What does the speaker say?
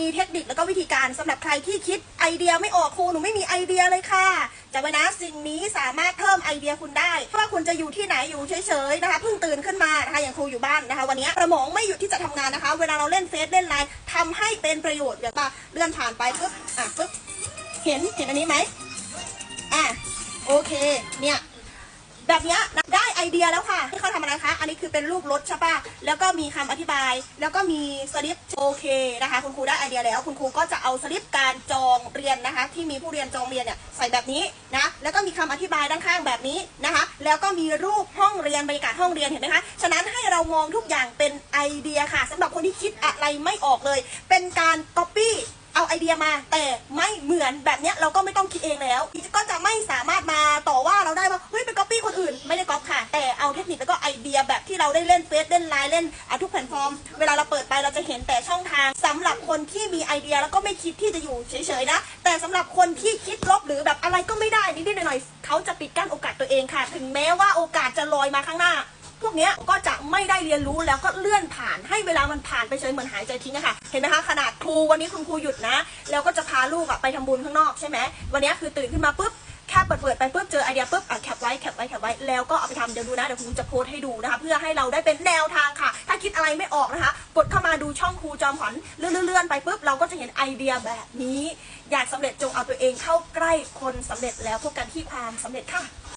มีเทคนิคแล้วก็วิธีการสำหรับใครที่คิดไอเดียไม่ออกครูหนูไม่มีไอเดียเลยค่ะจำไว้นะสิ่งนี้สามารถเพิ่มไอเดียคุณได้ไม่ว่าคุณจะอยู่ที่ไหนอยู่เฉยๆนะคะเพิ่งตื่นขึ้นมานะคะอย่างครูอยู่บ้านนะคะ วันนี้สมองไม่หยุดที่จะทำงานนะคะ เวลาเราเล่นเฟซเล่นไลน์ทำให้เป็นประโยชน์อย่างป่ะเลื่อนผ่านไปปุ๊บอะปุ๊บเห็นเห็นอันนี้ไหมอะโอเคเนี่ย แบบเนี้ยได้ไอเดียแล้วค่ะที่เขาทำอะไรคะ อันนี้คือเป็นรูปรถใช่ปะแล้วก็มีคำอธิบาย แล้วก็มีสลิปโอเคนะคะ คุณครูได้ไอเดียแล้ว คุณครูก็จะเอาสลิปการจองเรียนนะคะ ที่มีผู้เรียนจองเรียนเนี่ยใส่แบบนี้นะ แล้วก็มีคำอธิบายด้านข้างแบบนี้นะคะ แล้วก็มีรูปห้องเรียนบรรยากาศห้องเรียนเห็นไหมคะ ฉะนั้นให้เรามองทุกอย่างเป็นไอเดียค่ะสำหรับคนที่คิดอะไรไม่ออกเลย เป็นการ copy เอาไอเดียมาแต่ไม่เหมือนแบบเนี้ยเราก็ไม่ต้องคิดเองแล้ว ก็จะไม่สามารถมาต่อว่าเราได้ว่า เอาเทคนิคแล้วก็ไอเดียแบบที่เราได้เล่นเฟซเล่นไลน์เล่นอทุกแพลตฟอร์ม เวลาเราเปิดไปเราจะเห็นแต่ช่องทางสำหรับคนที่มีไอเดียแล้วก็ไม่คิดที่จะอยู่เฉยๆนะ แต่สำหรับคนที่คิดลบหรือแบบอะไรก็ไม่ได้นิดๆหน่อยๆเขาจะปิดกั้นโอกาสตัวเองค่ะ ถึงแม้ว่าโอกาสจะลอยมาข้างหน้าพวกนี้ก็จะไม่ได้เรียนรู้แล้วก็เลื่อนผ่านให้เวลามันผ่านไปเฉยเหมือนหายใจทิ้งอะค่ะ เห็นไหมคะขนาดครูวันนี้คุณครูหยุดนะ แล้วก็จะพาลูกอะไปทำบุญข้างนอกใช่ไหมวันนี้คือตื่นขึ้นมาปุ๊บ เปิดเปิดไปปุ๊บเจอไอเดียปุ๊บอะแคปไว้แคปไว้แคปไว้แล้วก็เอาไปทำเดี๋ยวดูนะเดี๋ยวครูจะโพสให้ดูนะคะ เพื่อให้เราได้เป็นแนวทางค่ะ ถ้าคิดอะไรไม่ออกนะคะ กดเข้ามาดูช่องครูจอมขวัญเลื่อนๆไปปุ๊บเราก็จะเห็นไอเดียแบบนี้ อยากสำเร็จจงเอาตัวเองเข้าใกล้คนสำเร็จแล้วพบกันที่ความสำเร็จค่ะ